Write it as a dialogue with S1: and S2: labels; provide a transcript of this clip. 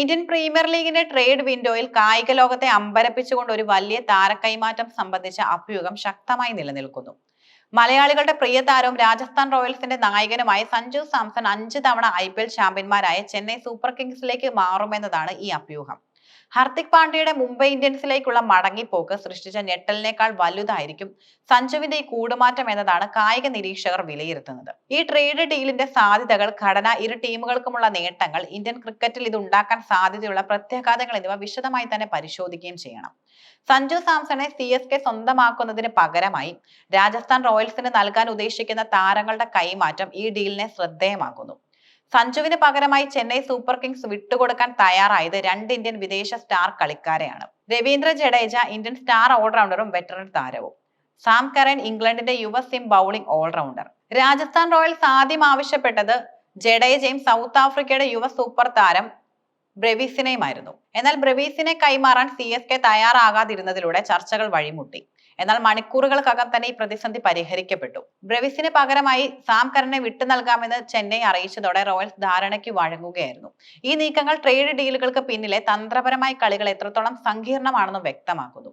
S1: Indian premier ലീഗിന്റെ trade വിൻഡോയിൽ കായിക ലോകത്തെ അമ്പരപ്പിച്ചുകൊണ്ട് ഒരു വലിയ താരക്കൈമാറ്റം സംബന്ധിച്ച അഭ്യൂഹം ശക്തമായി നിലനിൽക്കുന്നു. മലയാളികളുടെ പ്രിയ താരവും രാജസ്ഥാൻ റോയൽസിന്റെ നായകനുമായ സഞ്ജു സാംസൺ അഞ്ച് തവണ ഐ പി എൽ ചാമ്പ്യന്മാരായ ചെന്നൈ സൂപ്പർ കിങ്സിലേക്ക് മാറുമെന്നതാണ് ഈ അഭ്യൂഹം. ഹർദിക് പാണ്ഡ്യയുടെ മുംബൈ ഇന്ത്യൻസിലേക്കുള്ള മടങ്ങിപ്പോക്ക് സൃഷ്ടിച്ച ഞെട്ടലിനേക്കാൾ വലുതായിരിക്കും സഞ്ജുവിന്റെ ഈ കൂടുമാറ്റം എന്നതാണ് കായിക നിരീക്ഷകർ വിലയിരുത്തുന്നത്. ഈ ട്രേഡ് ഡീലിന്റെ സാധ്യതകൾ ഘടന ഇരു ടീമുകൾക്കുമുള്ള നേട്ടങ്ങൾ ഇന്ത്യൻ ക്രിക്കറ്റിൽ ഇത് ഉണ്ടാക്കാൻ സാധ്യതയുള്ള പ്രത്യാഘാതങ്ങൾ എന്നിവ വിശദമായി തന്നെ പരിശോധിക്കുകയും ചെയ്യണം. സഞ്ജു സാംസണെ സി എസ് കെ സ്വന്തമാക്കുന്നതിന് പകരമായി രാജസ്ഥാൻ റോയൽസിന് നൽകാൻ ഉദ്ദേശിക്കുന്ന താരങ്ങളുടെ കൈമാറ്റം ഈ ഡീലിനെ ശ്രദ്ധേയമാക്കുന്നു. സഞ്ജുവിന് പകരമായി ചെന്നൈ സൂപ്പർ കിങ്സ് വിട്ടുകൊടുക്കാൻ തയ്യാറായത് രണ്ട് ഇന്ത്യൻ വിദേശ സ്റ്റാർ കളിക്കാരെയാണ്. രവീന്ദ്ര ജഡേജ ഇന്ത്യൻ സ്റ്റാർ ഓൾറൗണ്ടറും വെറ്ററൻ താരവും. സാം കരൻ ഇംഗ്ലണ്ടിന്റെ യുവ seam bowling allrounder. Rajasthan Royals ആദ്യം ആവശ്യപ്പെട്ടത് ജഡേജയും സൗത്ത് ആഫ്രിക്കയുടെ യുവ സൂപ്പർ താരം ബ്രവീസിനെയുമായിരുന്നു. എന്നാൽ ബ്രെവീസിനെ കൈമാറാൻ സി എസ് കെ തയ്യാറാകാതിരുന്നതിലൂടെ ചർച്ചകൾ വഴിമുട്ടി. എന്നാൽ മണിക്കൂറുകൾക്കകം തന്നെ ഈ പ്രതിസന്ധി പരിഹരിക്കപ്പെട്ടു. ബ്രെവിസിന് പകരമായി സാം കരനെ വിട്ടു നൽകാമെന്ന് ചെന്നൈ അറിയിച്ചതോടെ റോയൽസ് ധാരണയ്ക്ക് വഴങ്ങുകയായിരുന്നു. ഈ നീക്കങ്ങൾ ട്രേഡ് ഡീലുകൾക്ക് പിന്നിലെ തന്ത്രപരമായ കളികൾ എത്രത്തോളം സങ്കീർണമാണെന്നും വ്യക്തമാക്കുന്നു.